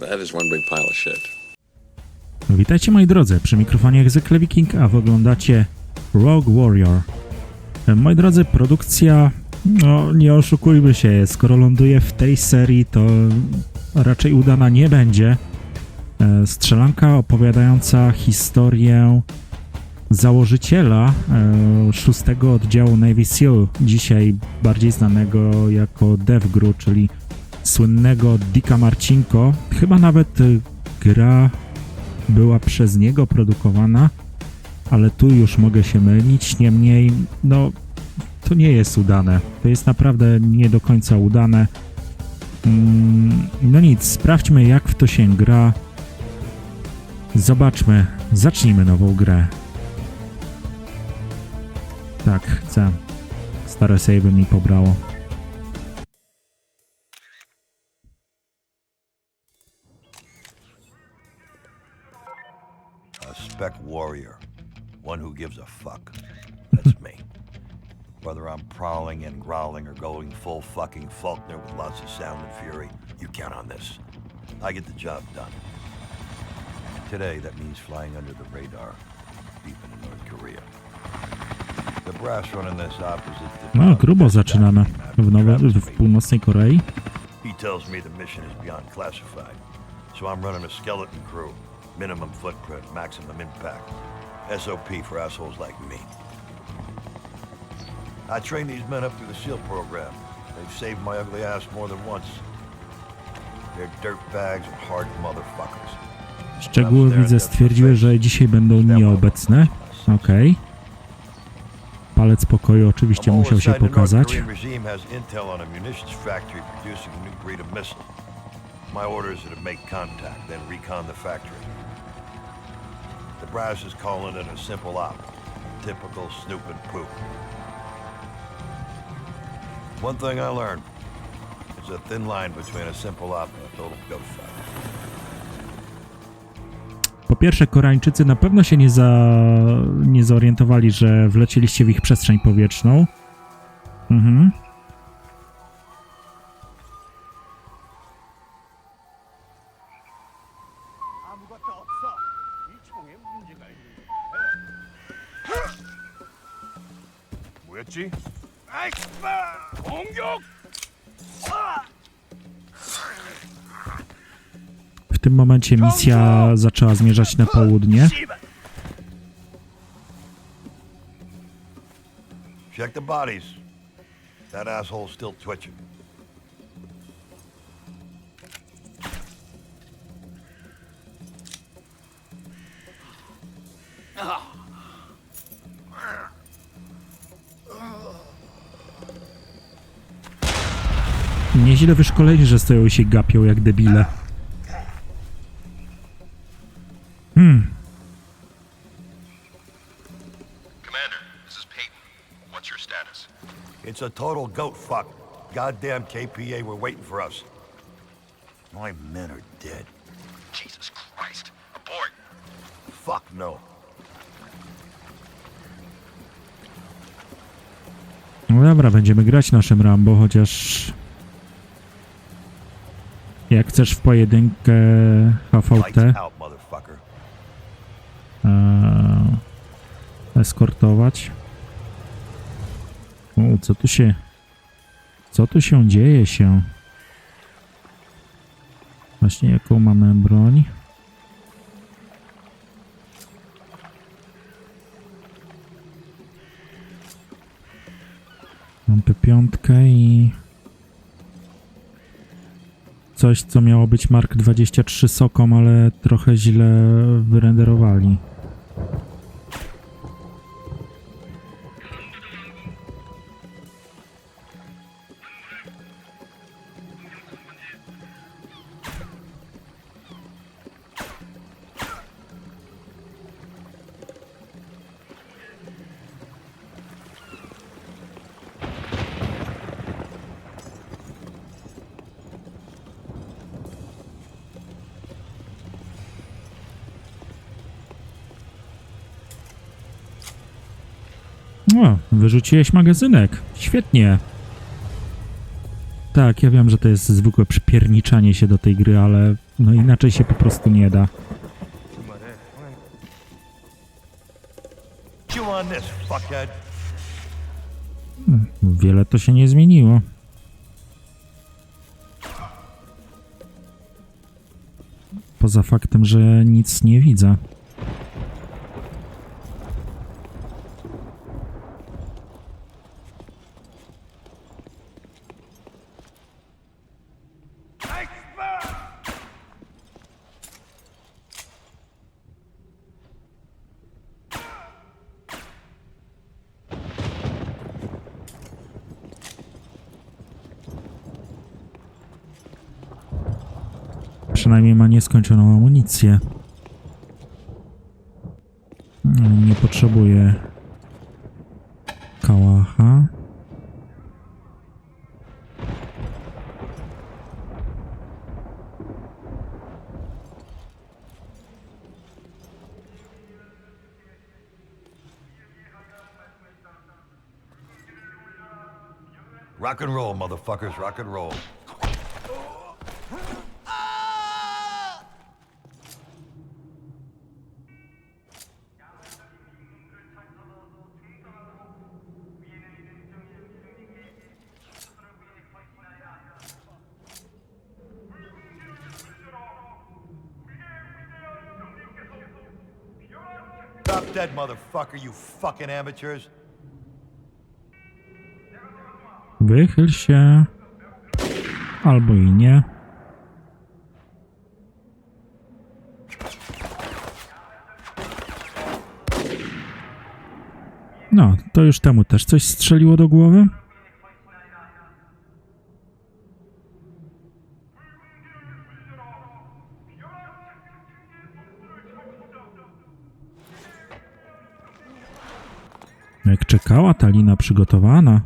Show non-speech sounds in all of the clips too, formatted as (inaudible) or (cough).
That is one big pile of shit. Witajcie moi drodzy, przy mikrofonie zwykle Viking, a wy oglądacie Rogue Warrior. Moi drodzy, produkcja, no nie oszukujmy się, skoro ląduje w tej serii, to raczej udana nie będzie. E, Strzelanka opowiadająca historię założyciela e, szóstego oddziału Navy SEAL, dzisiaj bardziej znanego jako DevGru, czyli słynnego Dicka Marcinko. Chyba nawet e, gra była przez niego produkowana, ale tu już mogę się mylić. Niemniej, no, to nie jest udane. To jest naprawdę nie do końca udane. Mm, No nic, sprawdźmy jak w to się gra. Zobaczmy, zacznijmy nową grę. Tak, chcę. Stare save mi pobrało. Warrior. One who gives a fuck. That's me. (laughs) Whether I'm prowling and growling or going full fucking Faulkner with lots of sound and fury, you count on this. I get the job done. Today, that means flying under the radar, deep into North Korea. The brass running this op is at the No, grubo zaczynamy w, nowe, w północnej Korei. He tells me the mission is beyond classified, so I'm running a skeleton crew. Minimum footprint, maximum impact. SOP for assholes like me. I trained these men up through the SEAL program. They've saved my ugly ass more than once. They're dirtbags and hard motherfuckers. Szczegóły widzę stwierdziły, że dzisiaj będą nieobecne. Okej. Palec pokoju oczywiście musiał się certain the North pokazać. Korean regime has intel on a munitions factory producing a new breed of missile. My orders are to make contact, then recon the factory. Brass is calling it a simple op. Typical snoop and poop. One thing I learned. There's a thin line between a simple op and a total ghost shot. Po pierwsze, Koreańczycy na pewno się nie, za, nie zorientowali, że wlecieliście w ich przestrzeń powietrzną. Mhm. 뭐였지? 아이스바! 공격! W tym momencie misja zaczęła zmierzać na południe. 씨발! Check the bodies. That asshole's still twitching. Nieźle wyszkoleni, że stoją i się gapią jak debile. Hmm, Commander, this is Peyton. What's your status? It's a total goat fuck. Goddamn KPA were waiting for us. My men are dead. Jesus Christ. Abort! Fuck no. no dobra, będziemy grać naszym Rambo, chociaż... Jak chcesz w pojedynkę HVT Lights out, motherfucker. e, eskortować. O, co tu się... Co tu się dzieje się? Właśnie jaką mamy broń? Mam P5 i... Coś, co miało być Mark 23 sokom, ale trochę źle wyrenderowali. O, wyrzuciłeś magazynek. Świetnie. Tak, ja wiem, że to jest zwykłe przypierniczanie się do tej gry, ale No inaczej się po prostu nie da. Wiele to się nie zmieniło. Poza faktem, że nic nie widzę. Przynajmniej ma nieskończoną amunicję. Nie potrzebuje kałacha. Rock and roll, motherfuckers, rock and roll. Stop dead, motherfucker, you fucking amateurs. Wychyl się. Albo i nie. No, to już temu też coś strzeliło do głowy? Jak czekała ta lina przygotowana.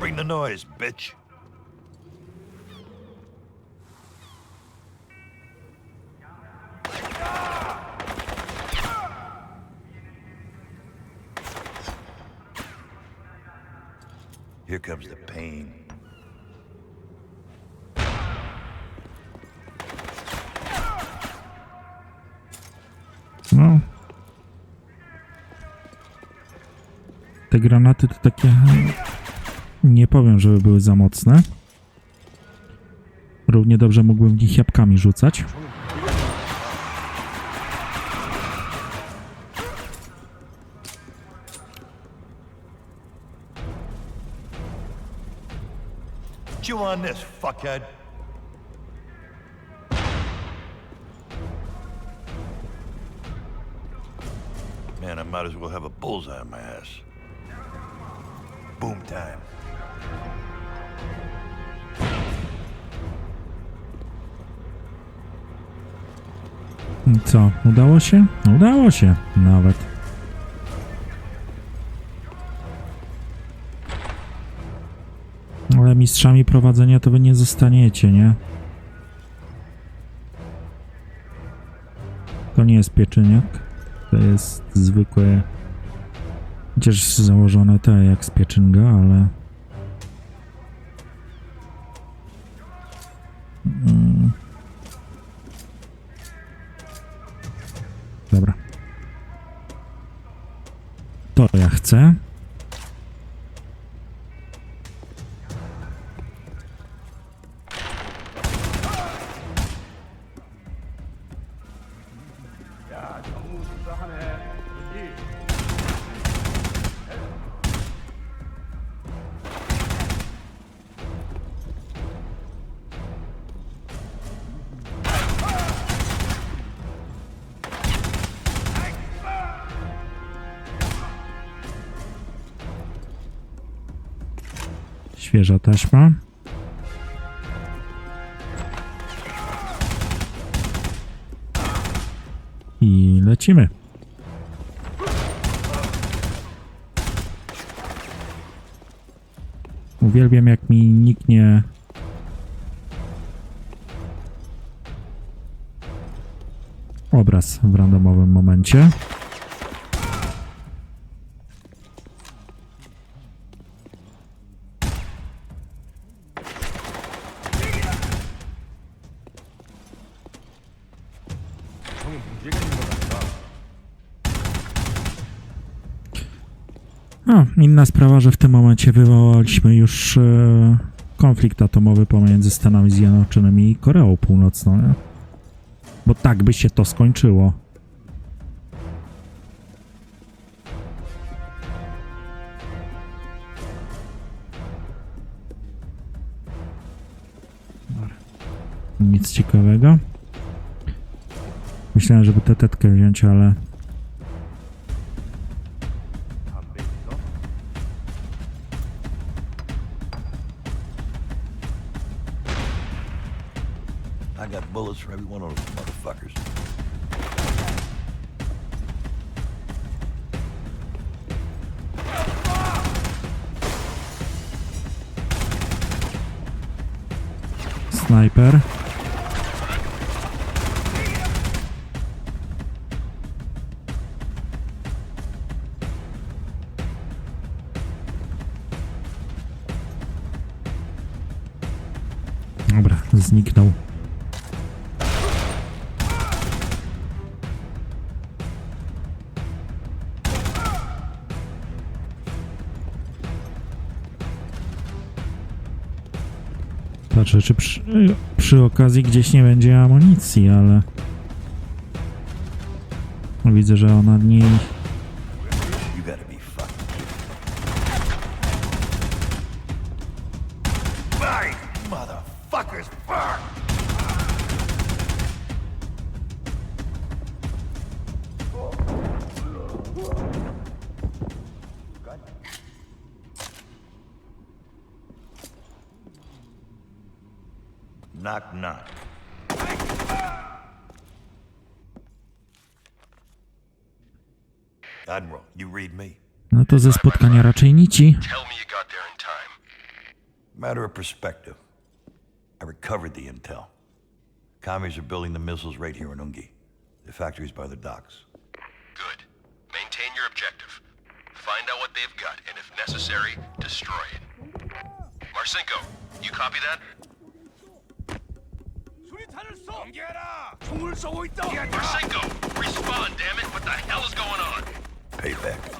Bring the noise, bitch. Here comes the pain. No. Te granaty to takie. Nie powiem, żeby były za mocne. Równie dobrze mógłbym w nich jabłkami rzucać. Chew on this, fuckhead. Man, I might as well have a bullseye on my ass. Boom time. Co, udało się? Udało się nawet. Ale mistrzami prowadzenia to wy nie zostaniecie, nie? To nie jest pieczyniak. To jest zwykłe. Chociaż założone te jak z pieczynga, ale. Mm. Dobra. To ja chcę. Świeża taśma. I lecimy. Uwielbiam jak mi niknie obraz w randomowym momencie. A, inna sprawa, że w tym momencie wywołaliśmy już e, konflikt atomowy pomiędzy Stanami Zjednoczonymi i Koreą Północną, nie? Bo tak by się to skończyło. Nic ciekawego. Myślałem, żeby tę tetkę wziąć, ale bullets for every one of those motherfuckers. snajper. Dobra, zniknął. Patrzę, czy przy, przy okazji gdzieś nie będzie amunicji, ale... Widzę, że ona nie... Knock, knock. Admiral, you read me. No to ze spotkania raczej nici. Tell me you got there in time. Matter of perspective. I recovered the intel. Commies are building the missiles right here in Ungi. The factory's by the docks. Good. Maintain your objective. Find out what they've got, and if necessary, destroy it. Marcinko, you copy that? Marcinko, respond, damn it! What the hell is going on? Payback.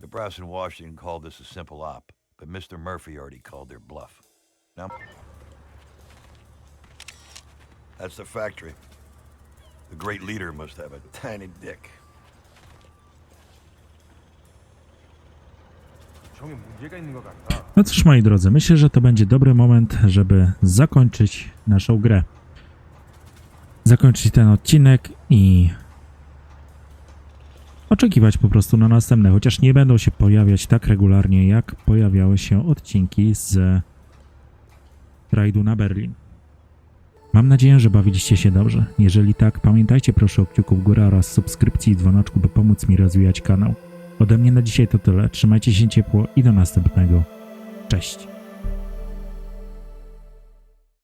The brass in Washington called this a simple op, but Mr. Murphy already called their bluff. Now, that's the factory. The great leader must have a tiny dick. No cóż, moi drodzy, myślę, że to będzie dobry moment, żeby zakończyć naszą grę. Zakończyć ten odcinek i oczekiwać po prostu na następne, chociaż nie będą się pojawiać tak regularnie, jak pojawiały się odcinki z rajdu na Berlin. Mam nadzieję, że bawiliście się dobrze. Jeżeli tak, pamiętajcie proszę o kciuku w górę oraz subskrypcji i dzwoneczku, by pomóc mi rozwijać kanał. Ode mnie na dzisiaj to tyle. Trzymajcie się ciepło i do następnego. Cześć.